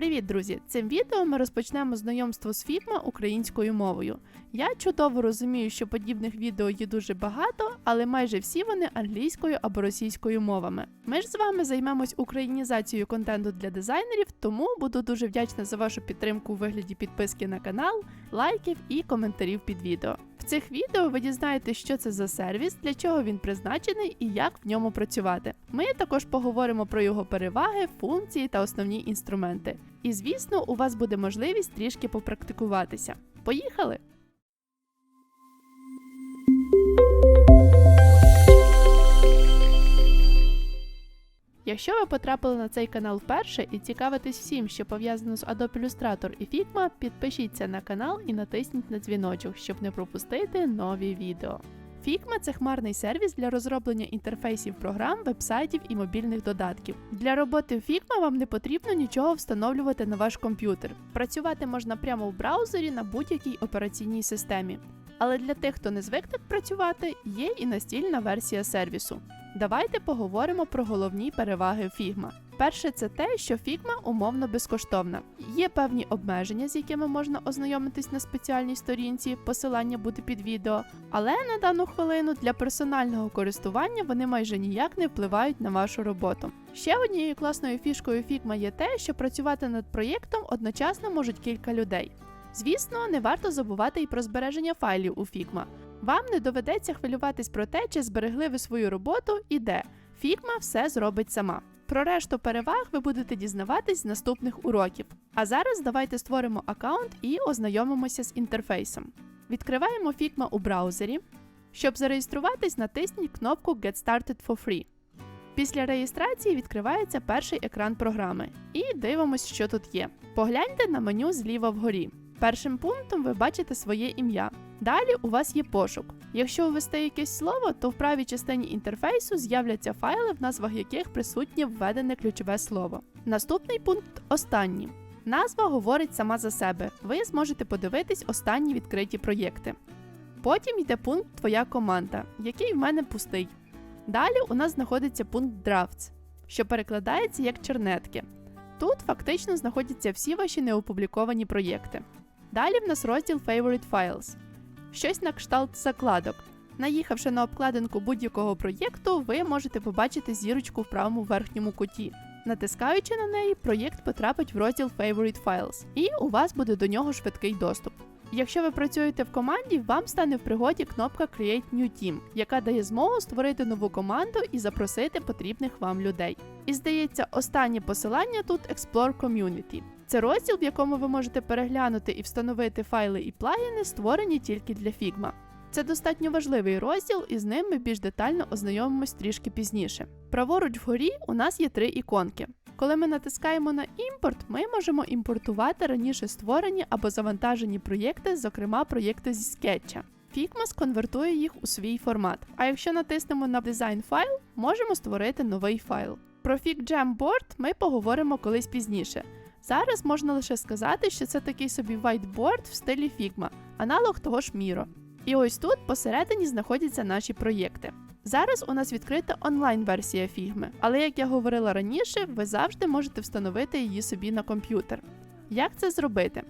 Привіт, друзі! Цим відео ми розпочнемо знайомство з Figma українською мовою. Я чудово розумію, що подібних відео є дуже багато, але майже всі вони англійською або російською мовами. Ми ж з вами займемось українізацією контенту для дизайнерів, тому буду дуже вдячна за вашу підтримку у вигляді підписки на канал, лайків і коментарів під відео. В цих відео ви дізнаєтесь, що це за сервіс, для чого він призначений і як в ньому працювати. Ми також поговоримо про його переваги, функції та основні інструменти. І звісно, у вас буде можливість трішки попрактикуватися. Поїхали! Якщо ви потрапили на цей канал вперше і цікавитесь всім, що пов'язано з Adobe Illustrator і Figma, підпишіться на канал і натисніть на дзвіночок, щоб не пропустити нові відео. Figma – це хмарний сервіс для розроблення інтерфейсів програм, вебсайтів і мобільних додатків. Для роботи в Figma вам не потрібно нічого встановлювати на ваш комп'ютер. Працювати можна прямо в браузері на будь-якій операційній системі. Але для тих, хто не звик так працювати, є і настільна версія сервісу. Давайте поговоримо про головні переваги Figma. Перше, це те, що Figma умовно безкоштовна. Є певні обмеження, з якими можна ознайомитись на спеціальній сторінці, посилання буде під відео, але на дану хвилину для персонального користування вони майже ніяк не впливають на вашу роботу. Ще однією класною фішкою Figma є те, що працювати над проєктом одночасно можуть кілька людей. Звісно, не варто забувати і про збереження файлів у Figma. Вам не доведеться хвилюватись про те, чи зберегли ви свою роботу і де. Figma все зробить сама. Про решту переваг ви будете дізнаватись з наступних уроків. А зараз давайте створимо аккаунт і ознайомимося з інтерфейсом. Відкриваємо Figma у браузері. Щоб зареєструватись, натисніть кнопку Get Started for Free. Після реєстрації відкривається перший екран програми. І дивимось, що тут є. Погляньте на меню зліва вгорі. Першим пунктом ви бачите своє ім'я. Далі у вас є пошук. Якщо ввести якесь слово, то в правій частині інтерфейсу з'являться файли, в назвах яких присутнє введене ключове слово. Наступний пункт останній. Назва говорить сама за себе. Ви зможете подивитись останні відкриті проєкти. Потім йде пункт Твоя команда, який в мене пустий. Далі у нас знаходиться пункт Drafts, що перекладається як чернетки. Тут фактично знаходяться всі ваші неопубліковані проєкти. Далі в нас розділ Favorite Files, щось на кшталт закладок. Наїхавши на обкладинку будь-якого проєкту, ви можете побачити зірочку в правому верхньому куті. Натискаючи на неї, проєкт потрапить в розділ Favorite Files, і у вас буде до нього швидкий доступ. Якщо ви працюєте в команді, вам стане в пригоді кнопка Create New Team, яка дає змогу створити нову команду і запросити потрібних вам людей. І здається, останнє посилання тут Explore Community. Це розділ, в якому ви можете переглянути і встановити файли і плагіни, створені тільки для Figma. Це достатньо важливий розділ, і з ним ми більш детально ознайомимось трішки пізніше. Праворуч вгорі у нас є три іконки. Коли ми натискаємо на імпорт, ми можемо імпортувати раніше створені або завантажені проєкти, зокрема проєкти зі скетча. Figma сконвертує їх у свій формат. А якщо натиснемо на дизайн файл, можемо створити новий файл. Про FigJam Board ми поговоримо колись пізніше. Зараз можна лише сказати, що це такий собі whiteboard в стилі Figma, аналог того ж Miro. І ось тут посередині знаходяться наші проєкти. Зараз у нас відкрита онлайн-версія Figma, але як я говорила раніше, ви завжди можете встановити її собі на комп'ютер. Як це зробити?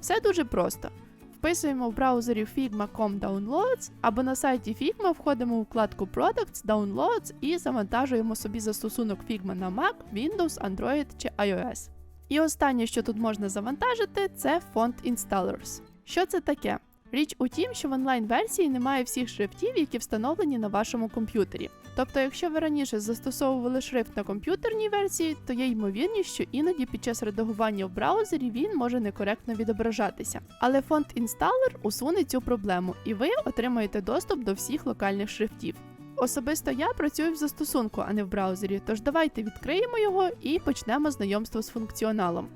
Все дуже просто. Вписуємо в браузері Figma.com Downloads або на сайті Figma входимо у вкладку Products, Downloads і завантажуємо собі застосунок Figma на Mac, Windows, Android чи iOS. І останнє, що тут можна завантажити, це Font Installers. Що це таке? Річ у тім, що в онлайн-версії немає всіх шрифтів, які встановлені на вашому комп'ютері. Тобто, якщо ви раніше застосовували шрифт на комп'ютерній версії, то є ймовірність, що іноді під час редагування в браузері він може некоректно відображатися. Але Font Installer усуне цю проблему, і ви отримаєте доступ до всіх локальних шрифтів. Особисто я працюю в застосунку, а не в браузері, тож давайте відкриємо його і почнемо знайомство з функціоналом.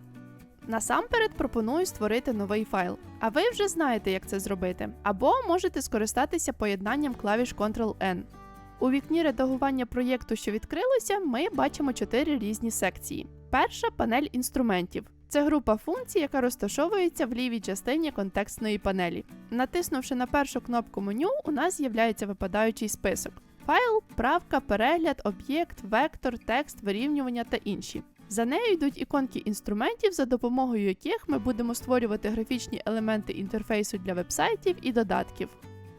Насамперед пропоную створити новий файл. А ви вже знаєте, як це зробити. Або можете скористатися поєднанням клавіш Ctrl-N. У вікні редагування проєкту, що відкрилося, ми бачимо чотири різні секції. Перша панель інструментів. Це група функцій, яка розташовується в лівій частині контекстної панелі. Натиснувши на першу кнопку меню, у нас з'являється випадаючий список. Файл, правка, перегляд, об'єкт, вектор, текст, вирівнювання та інші. За нею йдуть іконки інструментів, за допомогою яких ми будемо створювати графічні елементи інтерфейсу для вебсайтів і додатків.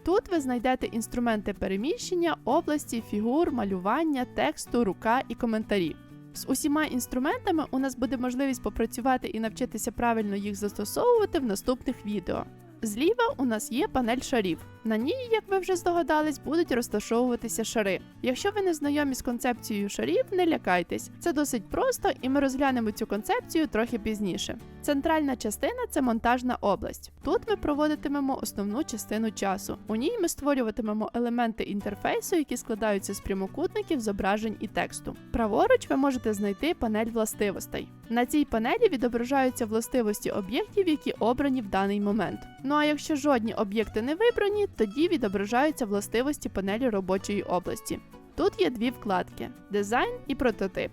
Тут ви знайдете інструменти переміщення, області, фігур, малювання, тексту, рука і коментарі. З усіма інструментами у нас буде можливість попрацювати і навчитися правильно їх застосовувати в наступних відео. Зліва у нас є панель шарів. На ній, як ви вже здогадались, будуть розташовуватися шари. Якщо ви не знайомі з концепцією шарів, не лякайтесь. Це досить просто, і ми розглянемо цю концепцію трохи пізніше. Центральна частина це монтажна область. Тут ми проводитимемо основну частину часу. У ній ми створюватимемо елементи інтерфейсу, які складаються з прямокутників, зображень і тексту. Праворуч ви можете знайти панель властивостей. На цій панелі відображаються властивості об'єктів, які обрані в даний момент. Ну а якщо жодні об'єкти не вибрані, тоді відображаються властивості панелі робочої області. Тут є дві вкладки: дизайн і прототип.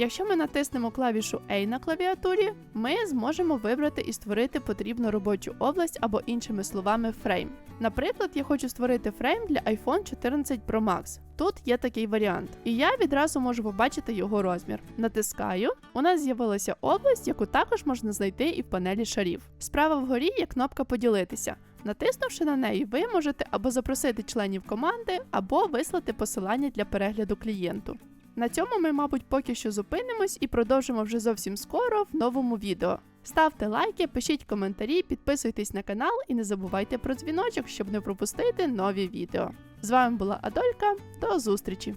Якщо ми натиснемо клавішу A на клавіатурі, ми зможемо вибрати і створити потрібну робочу область або іншими словами фрейм. Наприклад, я хочу створити фрейм для iPhone 14 Pro Max. Тут є такий варіант, і я відразу можу побачити його розмір. Натискаю, у нас з'явилася область, яку також можна знайти і в панелі шарів. Справа вгорі є кнопка поділитися. Натиснувши на неї, ви можете або запросити членів команди, або вислати посилання для перегляду клієнту. На цьому ми, мабуть, поки що зупинимось і продовжимо вже зовсім скоро в новому відео. Ставте лайки, пишіть коментарі, підписуйтесь на канал і не забувайте про дзвіночок, щоб не пропустити нові відео. З вами була Адолька, до зустрічі!